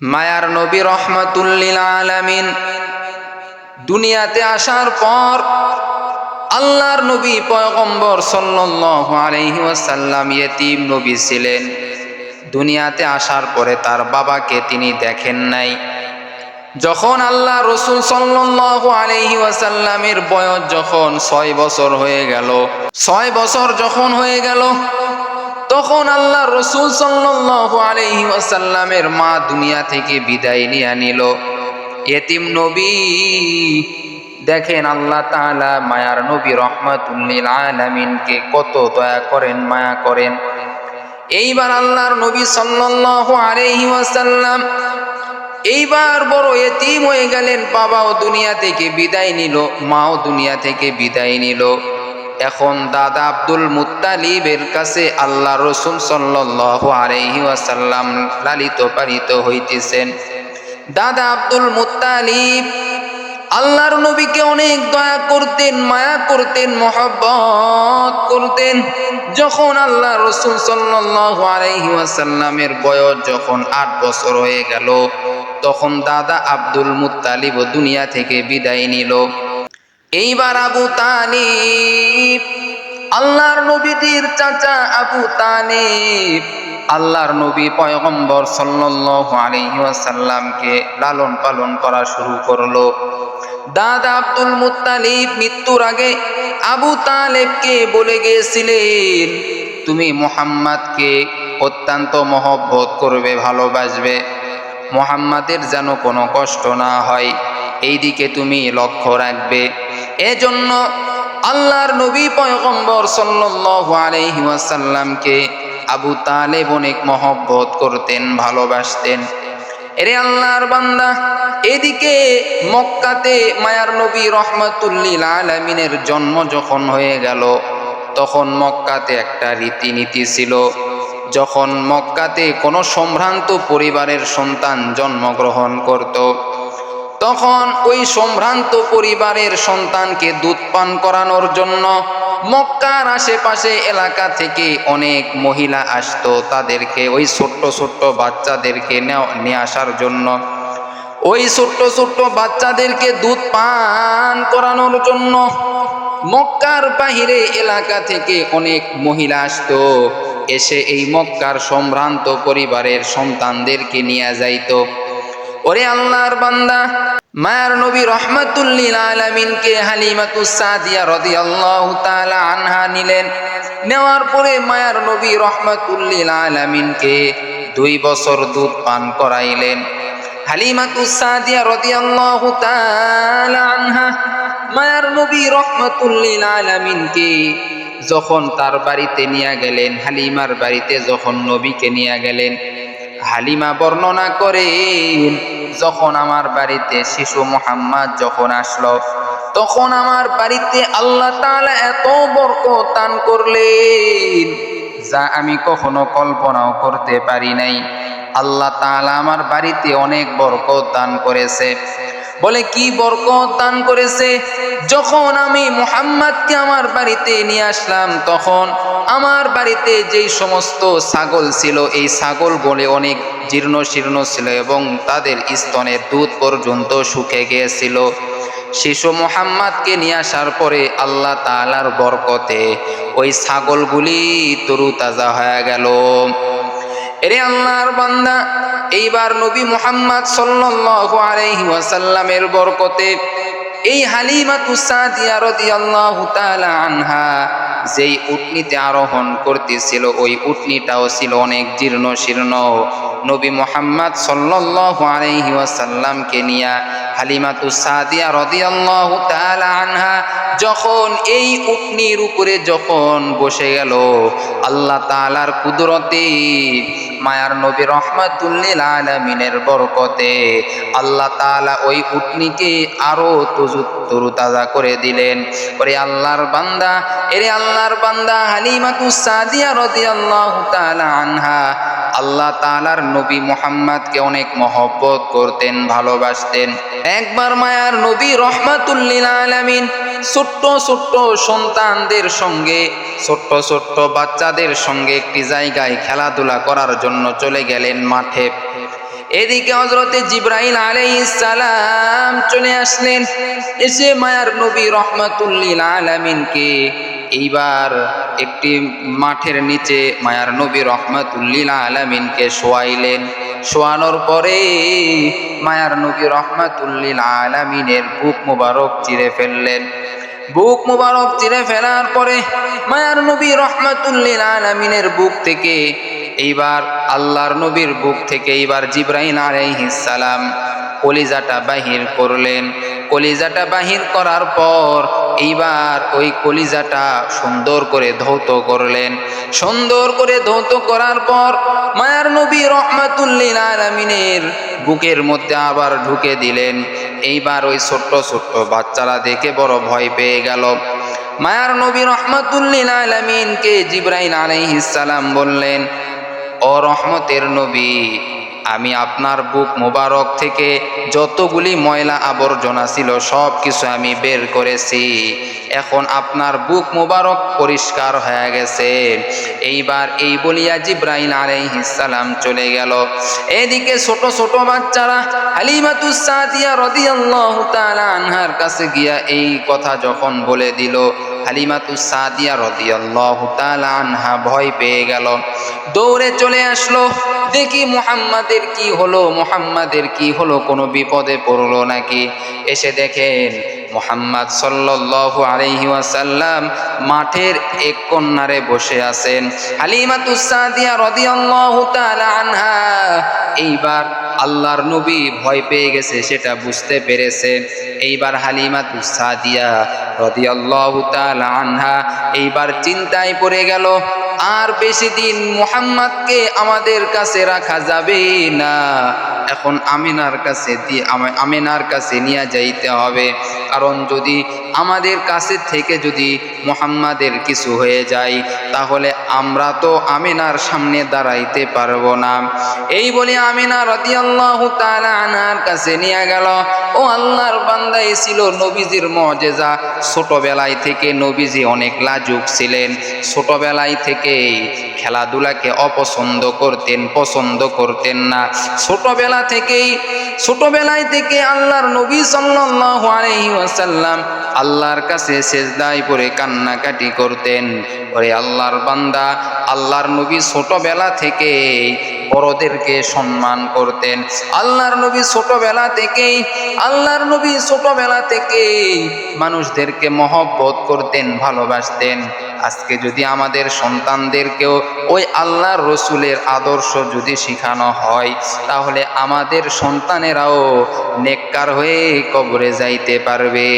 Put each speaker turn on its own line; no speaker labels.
মায়ার নবী রহমাতুল্লিল আলামিন। দুনিয়াতে আসার পর আল্লাহর নবী পয়গম্বর সাল্লাল্লাহু আলাইহি ওয়াসাল্লাম ইয়েতিম নবী ছিলেন। দুনিয়াতে আসার পরে তার বাবাকে তিনি দেখেন নাই। যখন আল্লাহ রসুল সাল্লাল্লাহু ওয়াসাল্লামের বয়স যখন ছয় বছর হয়ে গেল, ছয় বছর যখন হয়ে গেল তখন আল্লাহ রসুল সাল্লাল্লাহু আলাইহি ওয়াসাল্লামের মা দুনিয়া থেকে বিদায় নিয়ে নিল। এতিম নবী, দেখেন আল্লাহ তাআলা মায়ার নবী রহমাতুল্লিল আলামিনকে কত দয়া করেন, মায়া করেন। এইবার আল্লাহর নবী সাল্লাল্লাহু আলাইহি ওয়াসাল্লাম এইবার বড় এতিম হয়ে গেলেন, বাবাও দুনিয়া থেকে বিদায় নিল, মাও দুনিয়া থেকে বিদায় নিল। এখন দাদা আব্দুল মুত্তালিবের কাছে আল্লাহ রসুল ওয়াসাল্লাম লালিত পালিত হইতেছেন। দাদা আব্দুল মুত্তালিব, আল্লাহর নবীকে অনেক দয়া করতেন, মায়া করতেন, মহব্বত করতেন। যখন আল্লাহ রসুল সাল্লাল্লাহু আলাইহি বয়স যখন আট বছর হয়ে গেল, তখন দাদা আব্দুল মুত্তালিব দুনিয়া থেকে বিদায় নিল। এইবার আবু তালিব আল্লাহর নবীদের চাচা আবু তালিব আল্লাহর নবী পয়গম্বর ওয়াসাল্লামকে লালন পালন করা শুরু করল। দাদা আব্দুল মুত্তালিব মৃত্যুর আগে আবু তালেবকে বলে গিয়েছিলেন, তুমি মোহাম্মদকে অত্যন্ত মহব্বত করবে, ভালোবাসবে। মোহাম্মদের যেন কোনো কষ্ট না হয় এই দিকে তুমি লক্ষ্য রাখবে। এজন্য আল্লাহর নবী পয়গম্বর সাল্লাল্লাহু আলাইহি ওয়াসাল্লামকে আবু তালেব অনেক মহব্বত করতেন, ভালোবাসতেন। এরে আল্লাহর বান্দা, এদিকে মক্কাতে মায়ার নবী রহমাতুল্লিল আলমিনের জন্ম যখন হয়ে গেল, তখন মক্কাতে একটা রীতিনীতি ছিল, যখন মক্কাতে কোনো সম্ভ্রান্ত পরিবারের সন্তান জন্মগ্রহণ করত। তখন ওই সম্ভ্রান্ত পরিবারের সন্তানকে দুধ পান করানোর জন্য মক্কার আশেপাশে এলাকা থেকে অনেক মহিলা আসতো তাদেরকে ওই ছোট্ট ছোট্ট বাচ্চাদেরকে নিয়ে আসার জন্য। ওই ছোট্ট ছোট্ট বাচ্চাদেরকে দুধ পান করানোর জন্য মক্কার বাহিরে এলাকা থেকে অনেক মহিলা আসতো। এসে এই মক্কার সম্ভ্রান্ত পরিবারের সন্তানদেরকে নিয়ে যাইতো। ওরে আল্লাহর বান্দা, মায়ার নবী রহমাতুল্লিল আলামিনকে হালিমাতু সাদিয়া রাদিয়াল্লাহু তাআলা আনহা নিলেন। নেওয়ার পরে মায়ার নবী রহমাতুল্লিল আলামিনকে দুই বছর দুধ পান করাইলেন। হালিমাতু সাদিয়া রাদিয়াল্লাহু তাআলা আনহা মায়ার নবী রহমাতুল্লিল আলামিনকে যখন তার বাড়িতে নিয়ে গেলেন, হালিমার বাড়িতে যখন নবীকে নিয়ে গেলেন হালিমা বর্ণনা করে, যখন আমার বাড়িতে শিশু মোহাম্মদ যখন আসলো, তখন আমার বাড়িতে আল্লাহ তাআলা এত বরকত দান করলেন, যা আমি কখনো কল্পনাও করতে পারি নাই। আল্লাহ তাআলা আমার বাড়িতে অনেক বরকত দান করেছে। বলে, কি বরকত দান করেছে? যখন আমি মুহাম্মাদকে আমার বাড়িতে নিয়ে আসলাম, তখন আমার বাড়িতে যেই সমস্ত ছাগল ছিল, এই ছাগল বলে অনেক জীর্ণ শীর্ণ ছিল এবং তাদের স্তনের দুধ পর্যন্ত শুকে গিয়েছিল। শিশু মোহাম্মদকে নিয়ে আসার পরে আল্লাহ তালার বরকতে ওই ছাগলগুলি তরু তাজা হয়ে গেল। এরে আল্লাহর বান্দা, এইবার নবী মুহাম্মদ সাল্লাল্লাহু আলাইহি ওয়াসাল্লামের বরকতে এই হালিমাতু সাদিয়া রাদিয়াল্লাহু তাআলা আনহা যেই উটনিতে আরোহণ করতেছিল, ওই উটনিটাও ছিল অনেক জীর্ণ শীর্ণ। নবী মোহাম্মদ সাল্লাল্লাহু আলাইহি ওয়াসাল্লামকে নিয়া হালিমাতু সাদিয়া রাদিয়াল্লাহু তাআলা আনহা যখন এই উটনির উপরে যখন বসে গেল, আল্লাহ তাআলার কুদরতে, মায়ার নবী রহমাতুল্লিল আলমিনের বরকতে আল্লাহ তাআলা ওই উটনিকে আরও তজু, তরুতাজা করে দিলেন। ওরে আল্লাহর বান্দা, এরে আল্লাহর বান্দা, হালিমাতু সাদিয়া রাদিয়াল্লাহু তাআলা আনহা। আল্লাহ তাআলার নবী মুহাম্মদকে অনেক মহব্বত করতেন, ভালোবাসতেন। একবার মায়ার নবী রহমাতুল্লিল আলামিন ছোট্ট ছোট্ট সন্তানদের সঙ্গে, ছোট্ট ছোট্ট বাচ্চাদের সঙ্গে একটি জায়গায় খেলাধুলা করার জন্য চলে গেলেন মাঠে। এদিকে হজরতে জিব্রাইল সালাম চলে আসলেন। এসে মায়ার নবী রহমাতুল্লিল আলামিনকে এইবার একটি মাঠের নিচে মায়ার নবী রহমাতুল্লিল আলামিনকে শোয়াইলেন। শোয়ানোর পরে মায়ার নবী রহমাতুল্লিল আলামিনের বুক মোবারক চিরে ফেললেন। বুক মুবারক চিরে ফেলার পরে মায়ার নবী রহমাতুল্লিল আলামিনের বুক থেকে এইবার আল্লাহর নবীর বুক থেকে এইবার জিব্রাহিম সালাম কলিজাটা বাহির করলেন। কলিজাটা বাহির করার পর এইবার ওই কলিজাটা সুন্দর করে ধৌত করলেন। সুন্দর করে ধৌত করার পর মায়ার নবী রহমাতুল্লিল আলামিনের বুকের মধ্যে আবার ঢুকে দিলেন। এইবার ওই ছোট্ট ছোট্ট বাচ্চারা দেখে বড় ভয় পেয়ে গেল। মায়ার নবী রহমাতুল্লিল আলামিনকে জিব্রাইল আলাইহিস সালাম বললেন, ও রহমতের নবী আমি আপনার বুক মোবারক থেকে যতগুলি ময়লা আবর্জনা ছিল সব কিছু আমি বের করেছি। এখন আপনার বুক মোবারক পরিষ্কার হয়ে গেছে। এইবার এই বলিয়া জিব্রাইল আলাইহিসসালাম চলে গেল। এদিকে ছোট ছোট বাচ্চারা হালিমাতুস সাদিয়া রাদিয়াল্লাহু তাআলা আনহার কাছে গিয়া এই কথা যখন বলে দিল আনহা ভয় পেয়ে গেল। দৌড়ে চলে আসলো। দেখি মুহাম্মাদের কি হলো, মুহাম্মাদের কি হলো, কোনো বিপদে পড়ল নাকি? এসে দেখেন মোহাম্মদ সাল্লাল্লাহু আলাইহি ওয়াসাল্লাম মাঠের এক কন্যারে বসে আছেন। হালিমাতুস সাদিয়া রাদিয়াল্লাহু তাআলা আনহা এইবার আল্লাহর নবী ভয় পেয়ে গেছে, সেটা বুঝতে পেরেছে। এইবার হালিমা তুসা দিয়া রদি আনহা এইবার চিন্তায় পড়ে গেল, আর বেশি দিন মুহাম্মাদকে আমাদের কাছে রাখা যাবে না। এখন আমিনার কাছে দিয়ে আমা- আমিনার কাছে নিয়ে যাইতে হবে। কারণ যদি আমাদের কাছে থেকে যদি মোহাম্মাদের কিছু হয়ে যায়, তাহলে আমরা তো আমিনার সামনে দাঁড়াইতে পারব না। এই বলে আমিনা তাআলা আনার কাছে নিয়ে গেল। ও আল্লাহর বান্দাই ছিল নবীজির মজেজা। ছোটবেলায় থেকে নবীজি অনেক লাজুক ছিলেন। ছোটবেলায় থেকেই খেলাধুলাকে অপছন্দ করতেন, পছন্দ করতেন না। ছোটবেলা থেকেই, ছোটবেলায় থেকে আল্লাহর নবী সাল্লাল্লাহু আলাইহি ওয়াসাল্লাম আল্লাহর কাছে সেজদায় পড়ে কান্নাকাটি করতেন। ওরে আল্লাহর বান্দা, আল্লাহর নবী ছোটবেলা থেকে বড়দেরকে সম্মান করতেন। আল্লাহর নবী ছোটবেলা থেকেই, আল্লাহর নবী ছোটবেলা থেকেই মানুষদেরকে মহব্বত করতেন, ভালোবাসতেন। আজকে যদি আমাদের সন্তানদেরকেও ওই আল্লাহ রসুলের আদর্শ যদি শিখানো হয়, তাহলে আমাদের সন্তানেরাও নেককার হয়ে কবরে যাইতে পারবে।